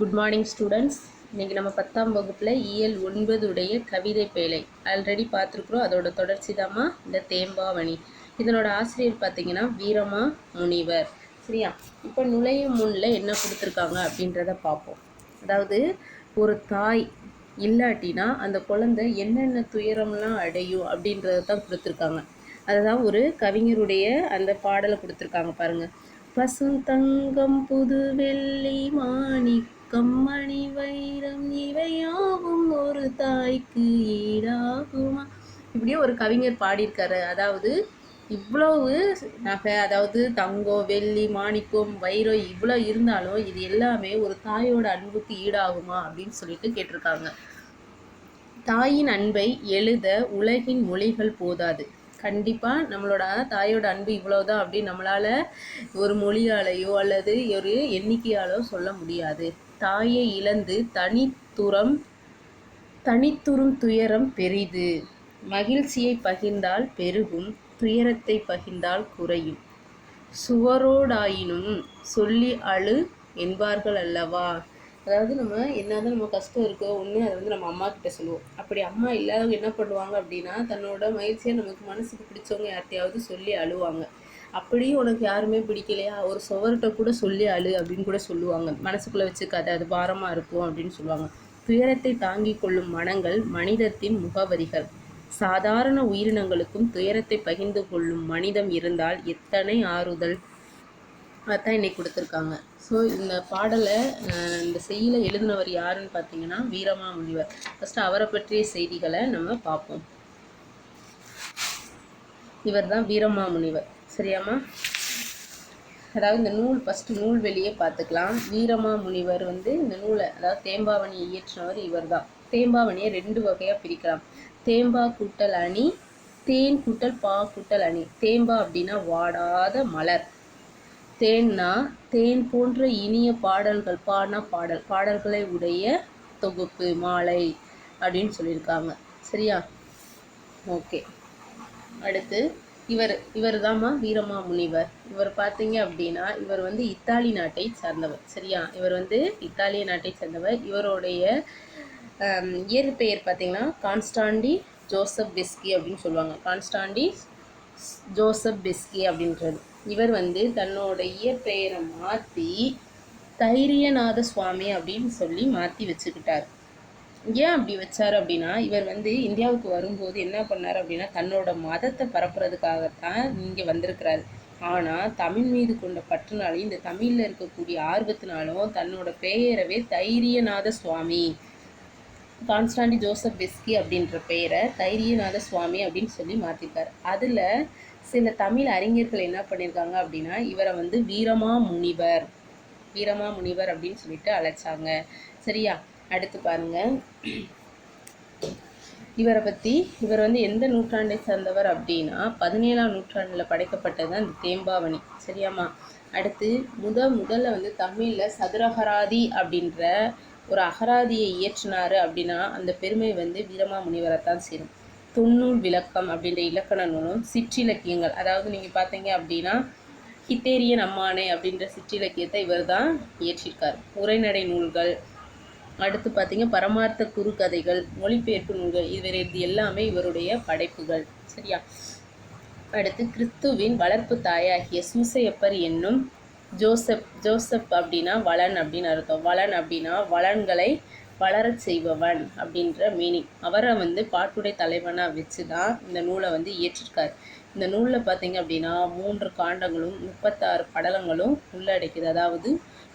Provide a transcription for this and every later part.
Good morning students இன்றைக்கி நம்ம பத்தாம் வகுப்பில் இயல் ஒன்பது உடைய கவிதை பேழை. ஆல்ரெடி பார்த்துருக்குறோம். அதோட தொடர்ச்சி தாம்மா இந்த தேம்பாவணி. இதனோட ஆசிரியர் பார்த்தீங்கன்னா வீரமா முனிவர். சரியா? இப்போ நுழையும் முன்னில் என்ன கொடுத்துருக்காங்க அப்படின்றத பார்ப்போம். அதாவது ஒரு தாய் இல்லாட்டினா அந்த குழந்தை என்னென்ன துயரம்லாம் அடையும் அப்படின்றத தான் கொடுத்துருக்காங்க. அதுதான் ஒரு கவிஞருடைய அந்த பாடலை கொடுத்துருக்காங்க பாருங்க. பசுந்தங்கம் புது வெள்ளி மாணிக்க கம்மணி வைரம் இவையாவும் ஒரு தாய்க்கு ஈடாகுமா? இப்படியே ஒரு கவிஞர் பாடியிருக்காரு. அதாவது இவ்வளவு நகை அதாவது தங்கம் வெள்ளி மாணிக்கம் வைரம் இவ்வளோ இருந்தாலும் இது எல்லாமே ஒரு தாயோட அன்புக்கு ஈடாகுமா அப்படின்னு சொல்லிட்டு கேட்டிருக்காங்க. தாயின் அன்பை எழுத உலகின் மொழிகள் போதாது. கண்டிப்பாக நம்மளோட தாயோட அன்பு இவ்வளோதான் அப்படின்னு நம்மளால் ஒரு மொழியாலேயோ அல்லது ஒரு எண்ணிக்கையாலோ சொல்ல முடியாது. தாயை இழந்து தனித்துறம் தனித்துறும் துயரம் பெரிது. மகிழ்ச்சியை பகிர்ந்தால் பெருகும் துயரத்தை பகிர்ந்தால் குறையும். சுவரோடாயினும் சொல்லி அழு என்பார்கள் அல்லவா? அதாவது நம்ம என்னதான் நம்ம கஷ்டம் இருக்கோ ஒன்று அதை வந்து நம்ம அம்மா கிட்ட சொல்லுவோம். அப்படி அம்மா இல்லாதவங்க என்ன பண்ணுவாங்க அப்படின்னா தன்னோட மகிழ்ச்சியை நமக்கு மனசுக்கு பிடிச்சவங்க யார்கிட்டையாவது சொல்லி அழுவாங்க. அப்படியும் உனக்கு யாருமே பிடிக்கலையா? ஒரு சுவர்கிட்ட கூட சொல்லி அழு அப்படின்னு கூட சொல்லுவாங்க. மனசுக்குள்ளே வச்சுக்காத அது பாரமாக இருக்கும் அப்படின்னு சொல்லுவாங்க. துயரத்தை தாங்கி கொள்ளும் மனங்கள் மனிதத்தின் முகவரிகள். சாதாரண உயிரினங்களுக்கும் துயரத்தை பகிர்ந்து கொள்ளும் மனிதம் இருந்தால் எத்தனை ஆறுதல்? அதான் இன்னைக்கு கொடுத்துருக்காங்க. ஸோ இந்த பாடலை இந்த செய்யில எழுதினவர் யாருன்னு பார்த்தீங்கன்னா வீரமாமுனிவர். ஃபஸ்ட்டு அவரை பற்றிய செய்திகளை நம்ம பார்ப்போம். இவர் தான் வீரமாமுனிவர். சரியாம்மா. அதாவது இந்த நூல் ஃபஸ்ட்டு நூல் வெளியே பார்த்துக்கலாம். வீரமாமுனிவர் வந்து இந்த நூலை அதாவது தேம்பாவணியை இயற்றினவர் இவர் தான் தேம்பாவணியை ரெண்டு வகையாக பிரிக்கலாம். தேம்பா கூட்டல் அணி தேன் கூட்டல் பா கூட்டல் அணி. தேம்பா அப்படின்னா வாடாத மலர். தேன்னா தேன் போன்ற இனிய பாடல்கள் பாடினா பாடல் பாடல்களை உடைய தொகுப்பு மாலை அப்படின்னு சொல்லியிருக்காங்க. சரியா? ஓகே. அடுத்து இவர் இவர் தாம்மா வீரமா முனிவர். இவர் பார்த்தீங்க அப்படின்னா இவர் வந்து இத்தாலி நாட்டை சார்ந்தவர். சரியா? இவர் வந்து இத்தாலிய நாட்டை சேர்ந்தவர். இவருடைய ஆம், இயற்பெயர் பார்த்தீங்கன்னா கான்ஸ்டாண்டி ஜோசப் பெஸ்கி அப்படின்னு சொல்லுவாங்க. கான்ஸ்டாண்டி ஜோசப் பெஸ்கி அப்படின்றது. இவர் வந்து தன்னோட இயற்பெயரை மாற்றி தைரியநாத சுவாமி அப்படின்னு சொல்லி மாற்றி வச்சுக்கிட்டார். ஏன் அப்படி வச்சார் அப்படின்னா இவர் வந்து இந்தியாவுக்கு வரும்போது என்ன பண்ணார் அப்படின்னா தன்னோட மதத்தை பரப்புறதுக்காகத்தான் இங்கே வந்திருக்கிறாரு. ஆனால் தமிழ் மீது கொண்ட பற்றுனாலையும் இந்த தமிழில் இருக்கக்கூடிய ஆர்வத்தினாலும் தன்னோட பெயரவே தைரியநாத சுவாமி. கான்ஸ்டாண்டி ஜோசப் பெஸ்கி அப்படின்ற பெயரை தைரியநாத சுவாமி அப்படின்னு சொல்லி மாற்றிருக்கார் அதில் சில தமிழ் அறிஞர்கள் என்ன பண்ணியிருக்காங்க அப்படின்னா இவரை வந்து வீரமா முனிவர் வீரமா முனிவர் அப்படின்னு சொல்லிட்டு அழைச்சாங்க. சரியா? அடுத்து பாருங்க. இவரை பற்றி இவர் வந்து எந்த நூற்றாண்டை சேர்ந்தவர் அப்படின்னா பதினேழாம் நூற்றாண்டில் படைக்கப்பட்டது தான் இந்த தேம்பாவணி. சரியாம்மா? அடுத்து முத முதல்ல வந்து தமிழில் சதுரகராதி அப்படின்ற ஒரு அகராதியை இயற்றினார் அப்படின்னா அந்த பெருமை வந்து வீரமா சேரும். தொன்னூல் விளக்கம் அப்படின்ற இலக்கண நூலும் சிற்றிலக்கியங்கள். அதாவது நீங்கள் பார்த்தீங்க அப்படின்னா ஹித்தேரியன் அம்மானே அப்படின்ற சிற்றிலக்கியத்தை இவர் தான் இயற்றியிருக்கார் உரைநடை நூல்கள் அடுத்து பார்த்தீங்க பரமார்த்த குறுக்கதைகள் மொழிபெயர்ப்பு நூல்கள் இவர் இது எல்லாமே இவருடைய படைப்புகள். சரியா? அடுத்து கிறிஸ்துவின் வளர்ப்பு தாயாகிய சூசையப்பர் என்னும் ஜோசப் ஜோசப் அப்படின்னா வளன் அப்படின்னு அர்த்தம். வளன் அப்படின்னா வளன்களை வளரச் செய்பவன் அப்படின்ற மீனிங் அவரை வந்து பாட்டுடை தலைவனாக வச்சு தான் இந்த நூலை வந்து இயற்றிருக்கார். இந்த நூலில் பார்த்தீங்க அப்படின்னா மூன்று காண்டங்களும் முப்பத்தாறு படலங்களும் உள்ளடக்கியது. அதாவது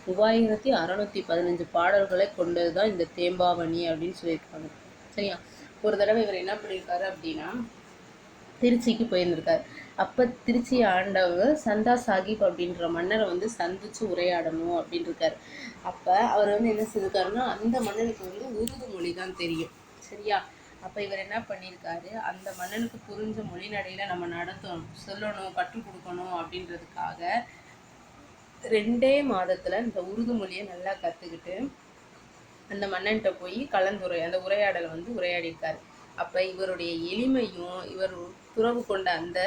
மூவாயிரத்தி அறநூற்றி பதினஞ்சு பாடல்களை கொண்டது தான் இந்த தேம்பாவணி அப்படின்னு சொல்லியிருக்காங்க. சரியா? ஒரு தடவை இவர் என்ன பண்ணியிருக்காரு அப்படின்னா திருச்சிக்கு போயிருந்திருக்கார். அப்போ திருச்சி ஆண்டவர் சந்தா சாஹிப் அப்படின்ற மன்னரை வந்து சந்திச்சு உரையாடணும் அப்படின்னு இருக்காரு அப்போ அவர் வந்து என்ன செஞ்சிருக்காருன்னா அந்த மன்னனுக்கு வந்து உருது மொழி தான் தெரியும். சரியா? அப்போ இவர் என்ன பண்ணியிருக்காரு அந்த மன்னனுக்கு புரிஞ்ச மொழிநடையில் நம்ம நடத்தணும் சொல்லணும் கற்றுக் கொடுக்கணும் அப்படின்றதுக்காக ரெண்டே மாதத்தில் இந்த உருது மொழியை நல்லா கற்றுக்கிட்டு அந்த மன்னன்கிட்ட போய் கலந்துரை அந்த உரையாடலை வந்து உரையாடியிருக்காரு. அப்போ இவருடைய எளிமையும் இவர் துறவு கொண்ட அந்த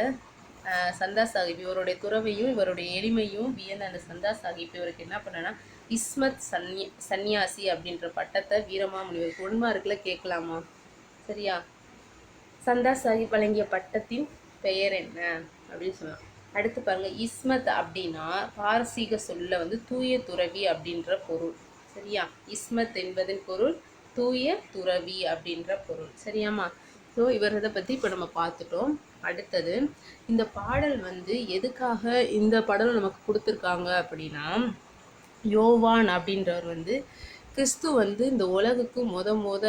சந்தா சாஹிப் இவருடைய துறவையும் இவருடைய எளிமையும் வியந்த அந்த சந்தா சாஹிப் இவருக்கு என்ன பண்ணனா இஸ்மத் சன்ய சன்னியாசி அப்படின்ற பட்டத்தை வீரமாமுனிவர் ஒன்மார்க்கில் கேட்கலாமா? சரியா? சந்தா சாஹிப் வழங்கிய பட்டத்தின் பெயர் என்ன? அப்படின்னு சொல்லலாம் அடுத்து பாருங்கள் இஸ்மத் அப்படின்னா பாரசீக சொல்ல வந்து தூய துறவி அப்படின்ற பொருள். சரியா? இஸ்மத் என்பதன் பொருள் தூய துறவி அப்படின்ற பொருள். சரியாம்மா? ஸோ இவரதை பற்றி இப்போ நம்ம பார்த்துட்டோம். அடுத்தது இந்த பாடல் வந்து எதுக்காக இந்த பாடல் நமக்கு கொடுத்துருக்காங்க அப்படின்னா யோவான் அப்படின்றவர் வந்து கிறிஸ்து வந்து இந்த உலகுக்கு முத முத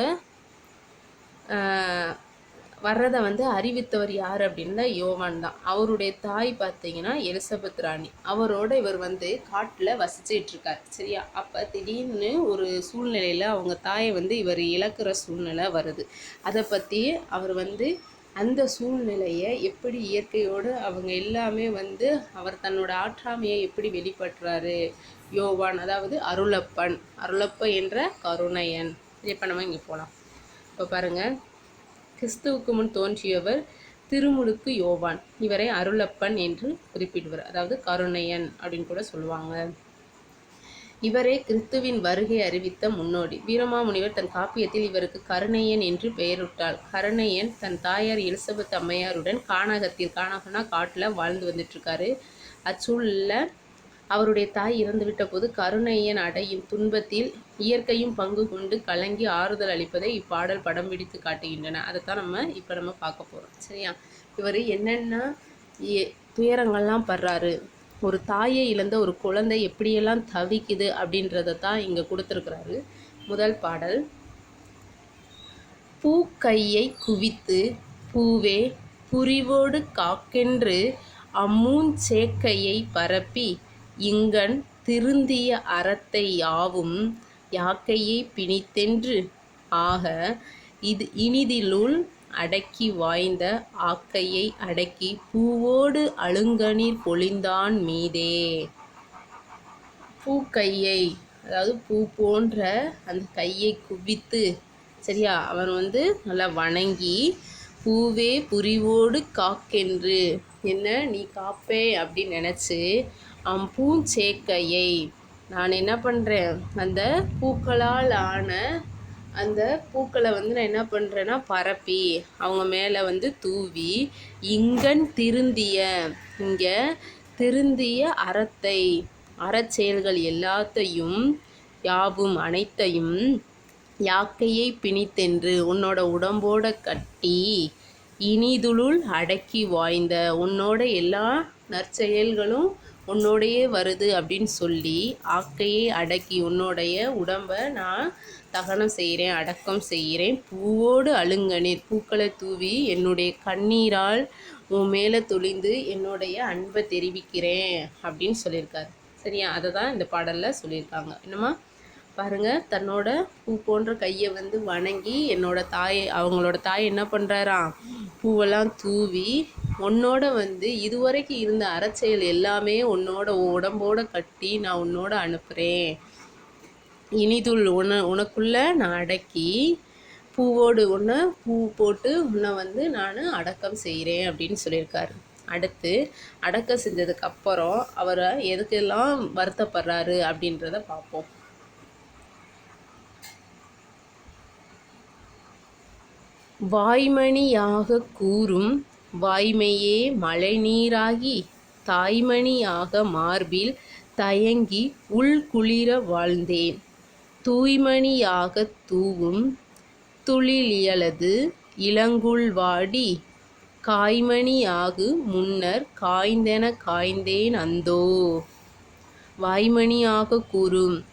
வர்றதை வந்து அறிவித்தவர் யார் அப்படின்னா யோவான் தான். அவருடைய தாய் பார்த்தீங்கன்னா எலிசபெத் ராணி. அவரோட இவர் வந்து காட்டில் வசிச்சிட்டு இருக்கார். சரியா? அப்போ திடீர்னு ஒரு சூழ்நிலையில் அவங்க தாயை வந்து இவர் இழக்கிற சூழ்நிலை வருது. அதை பற்றி அவர் வந்து அந்த சூழ்நிலையை எப்படி இயற்கையோடு அவங்க எல்லாமே வந்து அவர் தன்னோட ஆற்றாமையை எப்படி வெளிப்படுறாரு? யோவான் அதாவது அருளப்பன் அருளப்ப என்ற கருணையன். இப்போ நம்ம இங்கே போகலாம் இப்போ பாருங்கள் கிறிஸ்துவுக்கு முன் தோன்றியவர் திருமுழுக்கு யோவான். இவரை அருளப்பன் என்று குறிப்பிடுவர். அதாவது கருணையன் அப்படின்னு கூட சொல்லுவாங்க. இவரே கிறிஸ்துவின் வருகை அறிவித்த முன்னோடி. வீரமாமுனிவர் தன் காப்பியத்தில் இவருக்கு கருணையன் என்று பெயரிட்டாள். கருணையன் தன் தாயார் எலிசபெத் அம்மையாருடன் கானகத்தில் கானகம்னா காட்டில் வாழ்ந்து வந்துட்டு இருக்காரு அச்சூழலில் அவருடைய தாய் இறந்துவிட்ட போது கருணையன் அடையும் துன்பத்தில் இயற்கையும் பங்கு கொண்டு கலங்கி ஆறுதல் அளிப்பதை இப்பாடல் படம் பிடித்து காட்டுகின்றன. அதை தான் நம்ம இப்போ நம்ம பார்க்க போகிறோம் சரியா? இவர் என்னென்ன துயரங்கள்லாம் படுறாரு? ஒரு தாயை இழந்த ஒரு குழந்தை எப்படியெல்லாம் தவிக்குது அப்படின்றத தான் இங்கே கொடுத்துருக்குறாரு முதல் பாடல். பூக்கையை குவித்து பூவே புரிவோடு காக்கென்று அம்மூஞ்சேக்கையை பரப்பி இங்கன் திருந்திய அறத்தை யாவும் யாக்கையை பிணித்தென்று? ஆக இது இனிதிலுள் அடக்கி வாய்ந்த ஆக்கையை அடக்கி பூவோடு அழுங்கநீர் பொழிந்தான் மீதே. பூக்கையை அதாவது பூ போன்ற அந்த கையை குவித்து சரியா அவன் வந்து நல்லா வணங்கி பூவே புரிவோடு காக்கென்று. என்ன நீ காப்பே அப்படின்னு நினச்சி பூஞ்சேக்கையை. நான் என்ன பண்ணுறேன் அந்த பூக்களால் ஆன அந்த பூக்களை வந்து நான் என்ன பண்ணுறேன்னா பரப்பி அவங்க மேலே வந்து தூவி இங்கன் திருந்திய இங்கே திருந்திய அறத்தை அறச்செயல்கள் எல்லாத்தையும் யாவும் அனைத்தையும் யாக்கையை பிணித்தென்று உன்னோட உடம்போட கட்டி இனிதுளுள் அடக்கி வாய்ந்த உன்னோட எல்லா நற்செயல்களும் உன்னோடையே வருது அப்படின்னு சொல்லி ஆக்கையை அடக்கி உன்னோடைய உடம்பை நான் தகனம் செய்கிறேன் அடக்கம் செய்கிறேன். பூவோடு அழுங்கநீர் பூக்களை தூவி என்னுடைய கண்ணீரால் உன் மேலே துளிந்து என்னுடைய அன்பை தெரிவிக்கிறேன் அப்படின்னு சொல்லியிருக்காரு. சரியா? அதை தான் இந்த பாடலில் சொல்லியிருக்காங்க. என்னம்மா? பாருங்க தன்னோட பூ போன்ற கையை வந்து வணங்கி என்னோட தாயை அவங்களோட தாய் என்ன பண்ணுறாராம் பூவெல்லாம் தூவி உன்னோட வந்து இதுவரைக்கும் இருந்த அறச்செயல் எல்லாமே உன்னோட உடம்போட கட்டி நான் உன்னோட அனுப்புகிறேன் இனிதுள் உன உனக்குள்ள நான் அடக்கி பூவோடு உன்னை பூ போட்டு உன்னை வந்து நான் அடக்கம் செய்கிறேன் அப்படின்னு சொல்லியிருக்காரு. அடுத்து அடக்கம் செஞ்சதுக்கப்புறம் அவரை எதுக்கெல்லாம் வருத்தப்படுறாரு அப்படின்றத பார்ப்போம். வாய்மணியாக கூறும் வாய்மையே மழைநீராகி தாய்மணியாக மார்பில் தயங்கி உள்குளிர வாழ்ந்தேன். தூய்மணியாகத் தூவும் துளிலியலது இளங்குள் வாடி காய்மணியாகு முன்னர் காய்ந்தென காய்ந்தேன் அந்தோ. வாய்மணியாக கூறும்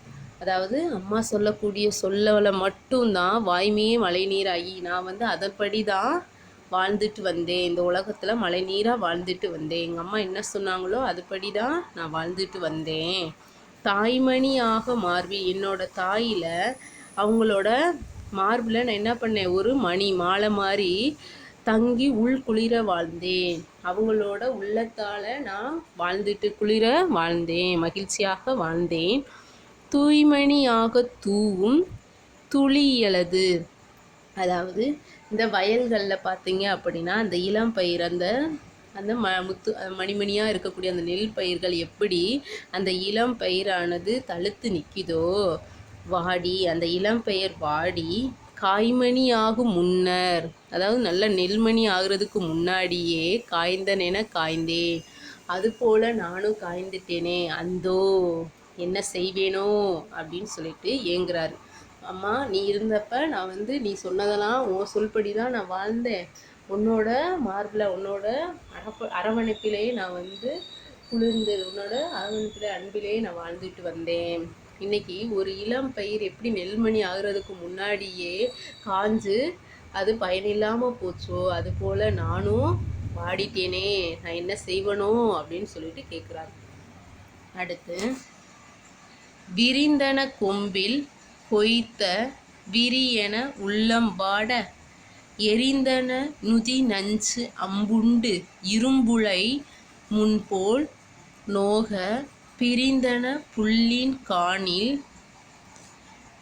அதாவது அம்மா சொல்லக்கூடிய சொல்லல மட்டும்தான் வாய்மையே மழைநீராகி நான் வந்து அதன்படி தான் வாழ்ந்துட்டு வந்தேன். இந்த உலகத்தில் மழைநீராக வாழ்ந்துட்டு வந்தேன். எங்கள் அம்மா என்ன சொன்னாங்களோ அதுபடி தான் நான் வாழ்ந்துட்டு வந்தேன். தாய்மணியாக மார்பி என்னோட தாயில் அவங்களோட மார்பில் நான் என்ன பண்ணேன்? ஒரு மணி மாலை மாதிரி தங்கி உள் குளிர வாழ்ந்தேன். அவங்களோட உள்ளத்தால் நான் வாழ்ந்துட்டு குளிர வாழ்ந்தேன். மகிழ்ச்சியாக வாழ்ந்தேன். தூய்மணியாக தூவும் துளியலது. அதாவது இந்த வயல்களில் பார்த்தீங்க அப்படின்னா அந்த இளம் பயிர் அந்த அந்த ம முத்து மணிமணியாக இருக்கக்கூடிய அந்த நெல் பயிர்கள் எப்படி அந்த இளம் பயிரானது தழுத்து நிற்கிதோ வாடி அந்த இளம் பயிர் வாடி காய்மணி ஆகும் முன்னர் அதாவது நல்ல நெல்மணி ஆகிறதுக்கு முன்னாடியே காய்ந்தனென காய்ந்தேன் அதுபோல் நானும் காய்ந்துட்டேனே அந்தோ. என்ன செய்வேனோ அப்படின்னு சொல்லிட்டு ஏங்குறாரு. அம்மா நீ இருந்தப்ப நான் வந்து நீ சொன்னதெல்லாம் உன் சொல்படி தான் நான் வாழ்ந்தேன். உன்னோட மார்பில் உன்னோட அரப்ப அரவணைப்பிலேயே நான் வந்து குளிர்ந்து உன்னோட அரவணைப்பிலே அன்பிலேயே நான் வாழ்ந்துட்டு வந்தேன். இன்னைக்கு ஒரு இளம் பயிர் எப்படி நெல்மணி ஆகுறதுக்கு முன்னாடியே காஞ்சு அது பயனில்லாமல் போச்சோ அது போல் நானும் வாடிட்டேனே நான் என்ன செய்வனோ அப்படின்னு சொல்லிட்டு கேட்குறாரு அடுத்து விரிந்தன கொம்பில் கொய்த்த விரியென உள்ளம்பாட எரிந்தன நுதி நஞ்சு அம்புண்டு இரும்புளை முன்போல் நோக பிரிந்தன புல்லின் காணில்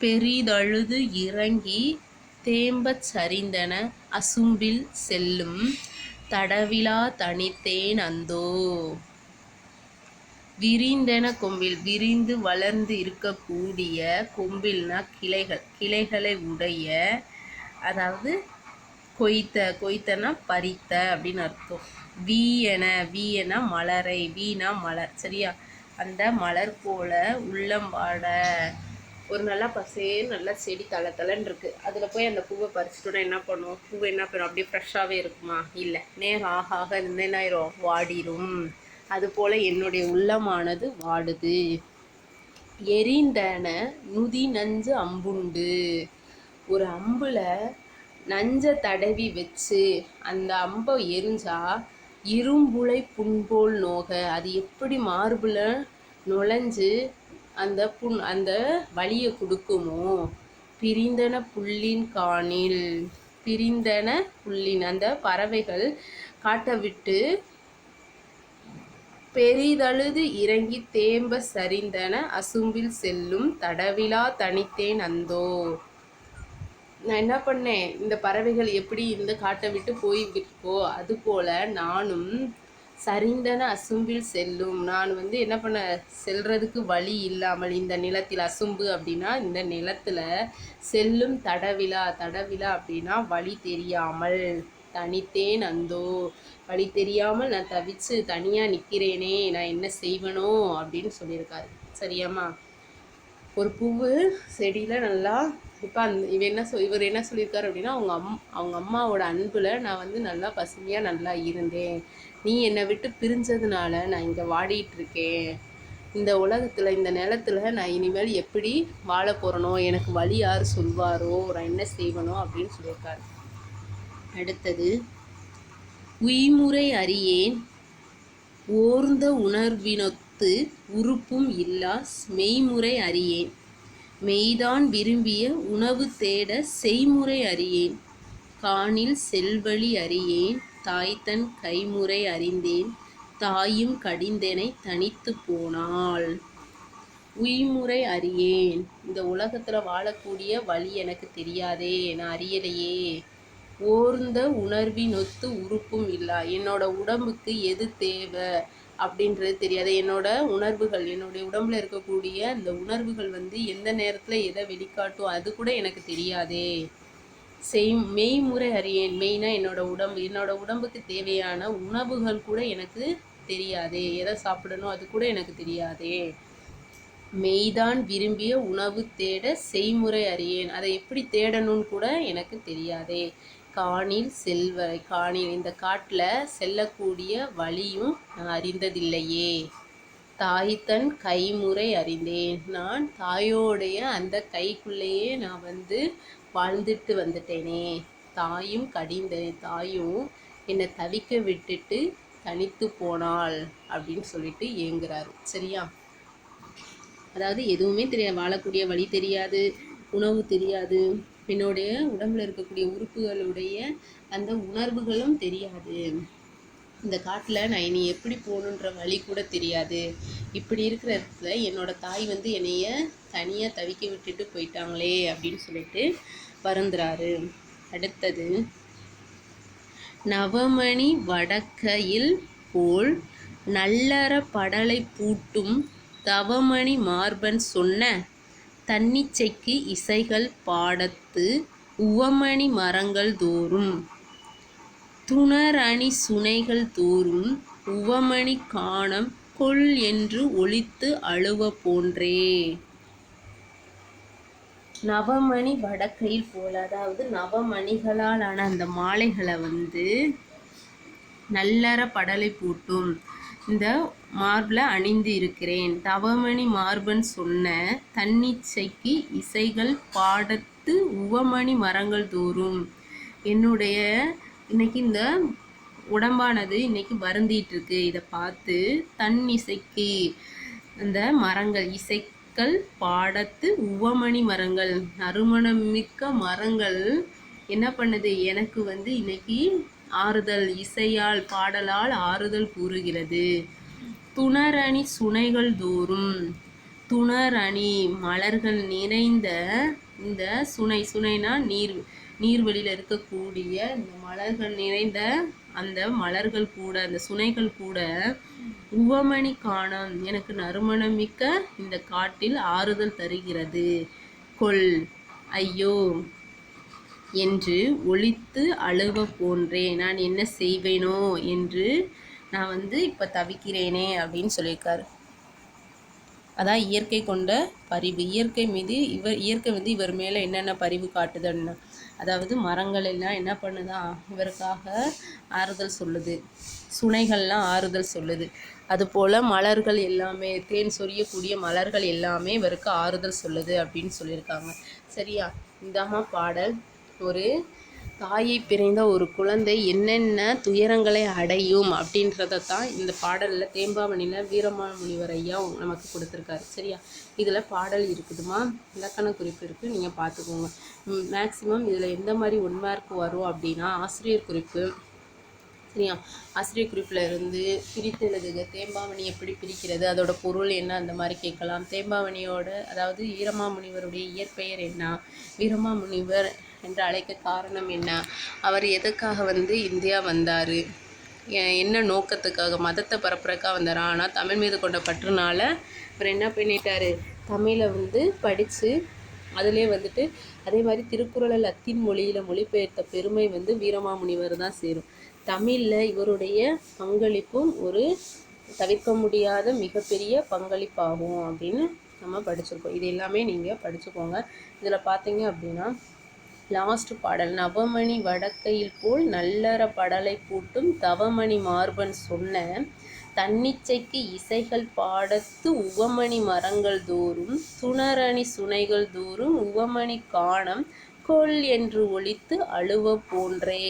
பெரிதழுது இறங்கி தேம்பச் சரிந்தன அசும்பில் செல்லும் தடவிலா தனித்தேன் அந்தோ. விரிந்தன கொம்பில் விரிந்து வளர்ந்து இருக்கக்கூடிய கொம்பில்னா கிளைகள். கிளைகளை உடைய அதாவது கொய்த்த கொய்த்தனா பறித்த அப்படின்னு அர்த்தம். வீயன வீயன மலரை வீணா மலர். சரியா? அந்த மலர் போல உள்ளம் வாட ஒரு நல்லா பசேன்னு நல்லா செடி தலை தலைன்னு இருக்கு. அதில் போய் அந்த பூவை பறிச்சுட்டோன்னா என்ன பண்ணும் பூவை என்ன பண்ணும் அப்படியே ஃப்ரெஷ்ஷாகவே இருக்குமா? இல்லை. நேரம் ஆக ஆக என்ன ஆயிரும். வாடிரும். அதுபோல என்னுடைய உள்ளமானது வாடுது. எரிந்தன நுதி நஞ்சு அம்புண்டு. ஒரு அம்புல நஞ்சை தடவி வச்சு அந்த அம்பை எரிஞ்சா இரும்புளை புண்போல் நோக. அது எப்படி மார்பில் நுழைஞ்சு அந்த புண் அந்த வலியை கொடுக்குமோ? பிரிந்தன புள்ளின் காணில் பிரிந்தன புள்ளின் அந்த பறவைகள் காட்டை விட்டு பெரிதழுது இறங்கி தேம்ப சரிந்தன அசும்பில் செல்லும் தடவிலா தனித்தேன் அந்தோ. நான் என்ன பண்ணேன்? இந்த பறவைகள் எப்படி இந்த காட்டை விட்டு போய்கிட்டுருக்கோ அதுபோல் நானும் சரிந்தன அசும்பில் செல்லும். நான் வந்து என்ன பண்ண செல்றதுக்கு வழி இல்லாமல் இந்த நிலத்தில் அசும்பு அப்படின்னா இந்த நிலத்தில் செல்லும் தடவிலா தடவிழா அப்படின்னா வழி தெரியாமல். தனித்தேன் அந்தோ. வழி தெரியாமல் நான் தவிச்சு தனியாக நிற்கிறேனே நான் என்ன செய்வனோ அப்படின்னு சொல்லியிருக்காரு. சரியாம்மா? ஒரு பூவு செடியில் நல்லா இப்போ அந் இவ என்ன சொல் இவர் என்ன சொல்லியிருக்காரு அப்படின்னா அவங்க அம் அவங்க அம்மாவோட அன்பில் நான் வந்து நல்லா பசுமையாக நல்லா இருந்தேன். நீ என்னை விட்டு பிரிஞ்சதுனால நான் இங்கே வாடிட்டுருக்கேன் இந்த உலகத்தில் இந்த நிலத்துல நான் இனிமேல் எப்படி வாழ போகிறனோ எனக்கு வழி யார் சொல்வாரோ நான் என்ன செய்வனோ அப்படின்னு சொல்லியிருக்காரு. அடுத்தது உய்முறை அறியேன். ஓர்ந்த உணர்வினொத்து உறுப்பும் இல்லா மெய்முறை அறியேன். மெய்தான் விரும்பிய உணவு தேட செய்முறை அறியேன். காணில் செல்வழி அறியேன். தாய்தன் கைமுறை அறிந்தேன். தாயும் கடிந்தனை தனித்து போனாள். உய்முறை அறியேன். இந்த உலகத்தில் வாழக்கூடிய வழி எனக்கு தெரியாதே நான் அறியலையே. ஓர்ந்த உணர்வினொத்து உறுப்பும் இல்லா. என்னோட உடம்புக்கு எது தேவை அப்படின்றது தெரியாது. என்னோட உணர்வுகள் என்னுடைய உடம்புல இருக்கக்கூடிய அந்த உணர்வுகள் வந்து எந்த நேரத்தில் எதை வெளிக்காட்டும் அது கூட எனக்கு தெரியாதே. செய் மெய்முறை அறியேன். மெயினாக என்னோட உடம்பு. என்னோட உடம்புக்கு தேவையான உணவுகள் கூட எனக்கு தெரியாதே. எதை சாப்பிடணும் அது கூட எனக்கு தெரியாதே. மெய்தான் விரும்பிய உணவு தேட செய்முறை அறியேன். அதை எப்படி தேடணும்னு கூட எனக்கு தெரியாதே. காணில் செல்வ காணில் இந்த காட்டில் செல்லக்கூடிய வழியும் நான் அறிந்ததில்லையே. தாய் தன் கைமுறை அறிந்தேன். நான் தாயோடைய அந்த கைக்குள்ளேயே நான் வந்து வாழ்ந்துட்டு வந்துட்டேனே. தாயும் கடிந்த தாயும் என்னை தவிக்க விட்டுட்டு தனித்து போனாள் அப்படின்னு சொல்லிட்டு ஏங்குறாரு. சரியா? அதாவது எதுவுமே தெரியாது வாழக்கூடிய வழி தெரியாது உணவு தெரியாது என்னுடைய உடம்புல இருக்கக்கூடிய உறுப்புகளுடைய அந்த உணர்வுகளும் தெரியாது. இந்த காட்டில் நான் இனி எப்படி போகணுன்ற வழி கூட தெரியாது. இப்படி இருக்கிற இடத்துல என்னோட தாய் வந்து என்னைய தனியாக தவிக்க விட்டுட்டு போயிட்டாங்களே அப்படின்னு சொல்லிட்டு வருந்துறாரு. அடுத்தது நவமணி வடக்கையில் போல் நல்லற படலை பூட்டும் தவமணி மார்பன் சொன்ன தன்னிச்சைக்கு இசைகள் பாடத்து உவமணி மரங்கள் தோறும் துணரணி சுனைகள் தோறும் உவமணி காணம் கொல் என்று ஒலித்து அழுவ போன்றே. நவமணி வடக்கையில் போல அதாவது நவமணிகளால் ஆன அந்த மாலைகளை வந்து நல்லற படலை பூட்டும். இந்த மார்பில் அணிந்து இருக்கிறேன் தவமணி மார்பன் சொன்ன தன்னிச்சைக்கு இசைகள் பாடத்து உவமணி மரங்கள் தோறும். என்னுடைய இன்னைக்கு இந்த உடம்பானது இன்னைக்கு வருந்திட்டு இருக்கு இதை பார்த்து தன் இசைக்கு அந்த மரங்கள் இசைக்கள் பாடத்து உவமணி மரங்கள் நறுமணமிக்க மரங்கள் என்ன பண்ணுது? எனக்கு வந்து இன்னைக்கு ஆறுதல் இசையால் பாடலால் ஆறுதல் கூறுகிறது. துணரணி சுனைகள் தோறும் துணரணி மலர்கள் நிறைந்த இந்த சுனை சுனைனா நீர் நீர்வழியில் இருக்கக்கூடிய இந்த மலர்கள் நிறைந்த அந்த மலர்கள் கூட அந்த சுனைகள் கூட உவமணி காணம். எனக்கு நறுமணம் மிக்க இந்த காட்டில் ஆறுதல் தருகிறது. கொள் ஐயோ. என்று ஒழித்து அழுவ போன்றேன் நான் என்ன செய்வேனோ என்று நான் வந்து இப்போ தவிக்கிறேனே அப்படின்னு சொல்லியிருக்காரு. அதான் இயற்கை கொண்ட பரிவு. இயற்கை மீது இவர் இயற்கை வந்து இவர் மேலே என்னென்ன பரிவு காட்டுதுன்னு அதாவது மரங்கள் எல்லாம் என்ன பண்ணுதான் இவருக்காக ஆறுதல் சொல்லுது. சுனைகள்லாம் ஆறுதல் சொல்லுது. அதுபோல் மலர்கள் எல்லாமே தேன் சொரியக்கூடிய மலர்கள் எல்லாமே இவருக்கு ஆறுதல் சொல்லுது அப்படின்னு சொல்லியிருக்காங்க. சரியா? இதாம்மா பாடல். ஒரு தாயை பிறந்த ஒரு குழந்தை என்னென்ன துயரங்களை அடையும் அப்படின்றத தான் இந்த பாடலில் தேம்பாவணியில் வீரமாமுனிவர் ஐயா நமக்கு கொடுத்துருக்காரு. சரியா? இதில் பாடல் இருக்குதுமா? இலக்கண குறிப்பு இருக்குது நீங்கள் பார்த்துக்கோங்க மேக்ஸிமம் இதில் எந்த மாதிரி ஒன் மார்க் வரும் அப்படின்னா ஆசிரியர் குறிப்பு. சரியா? ஆசிரியர் குறிப்பில் இருந்து பிரித்து எழுதுக. தேம்பாவணி எப்படி பிரிக்கிறது? அதோட பொருள் என்ன? அந்த மாதிரி கேட்கலாம். தேம்பாவணியோட அதாவது வீரமாமுனிவருடைய இயற்பெயர் என்ன? வீரமாமுனிவர் என்று அழைக்க காரணம் என்ன? அவர் எதுக்காக வந்து இந்தியா வந்தார்? என்ன நோக்கத்துக்காக மதத்தை பரப்புறக்காக வந்தார்? ஆனால் தமிழ் மீது கொண்ட பற்றுனால அவர் என்ன பண்ணிட்டார்? தமிழை வந்து படித்து அதிலே வந்துட்டு அதே மாதிரி திருக்குறளை லத்தீன் மொழியில் மொழிபெயர்த்த பெருமை வந்து வீரமாமுனிவர் தான் சேரும். தமிழில் இவருடைய பங்களிப்பும் ஒரு தவிர்க்க முடியாத மிகப்பெரிய பங்களிப்பாகும் அப்படின்னு நம்ம படிச்சிருக்கோம். இது எல்லாமே நீங்கள் படிச்சுக்கோங்க. இதில் பார்த்தீங்க அப்படின்னா லாஸ்ட் பாடல். நவமணி வடக்கையில் போல் நல்லற படலை பூட்டும் தவமணி மார்பன் சொன்ன தன்னிச்சைக்கு இசைகள் பாடத்து உவமணி மரங்கள் தோறும் துணரணி சுனைகள் தோறும் உவமணி காணம் கொள் என்று ஒழித்து அழுவ போன்றே.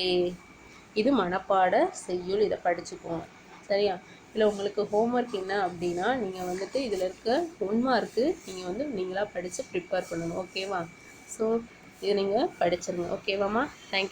இது மனப்பாட செய்யுள். இதை படிச்சுக்கோங்க. சரியா? இதில் உங்களுக்கு ஹோம்ஒர்க் என்ன அப்படின்னா நீங்கள் வந்துட்டு இதில் இருக்க ஒன் மார்க்கு நீங்கள் வந்து நீங்களாக படித்து ப்ரிப்பேர் பண்ணணும். ஓகேவா ஸோ இதை நீங்கள் படிச்சிருங்க. ஓகேவாம்மா தேங்க்யூ